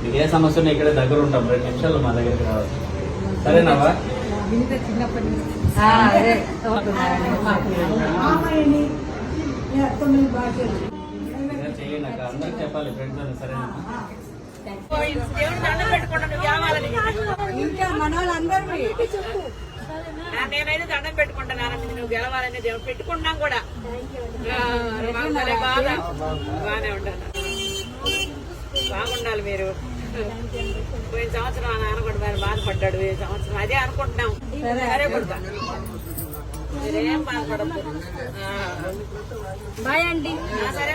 మీకు ఏ సమస్య ఉన్నా ఇక్కడే దగ్గర ఉంటాం. రెండు నిమిషాలు మా దగ్గరికి రావాలి సరేనావా? చేయండి అక్క. అందరికి చెప్పాలి. ఫ్రెండ్స్ అని సరేనా? దేవుడు దండం పెట్టుకుంటా నువ్వు కావాలని ఇంకా మన వాళ్ళందరూ ఆ, నేనైతే దండం పెట్టుకుంటాను నువ్వు గెలవాలని దేవుడు పెట్టుకున్నాం కూడా. బాధ బాగానే ఉండాలి మీరు. పోయిన సంవత్సరం ఆ నాన్న కూడా మరి బాధపడ్డాడు ఈ సంవత్సరం అదే అనుకుంటున్నాం. సరే. కొడుకా. మీరేం బాధపడద్దు. బాయ్ అండి. సరే.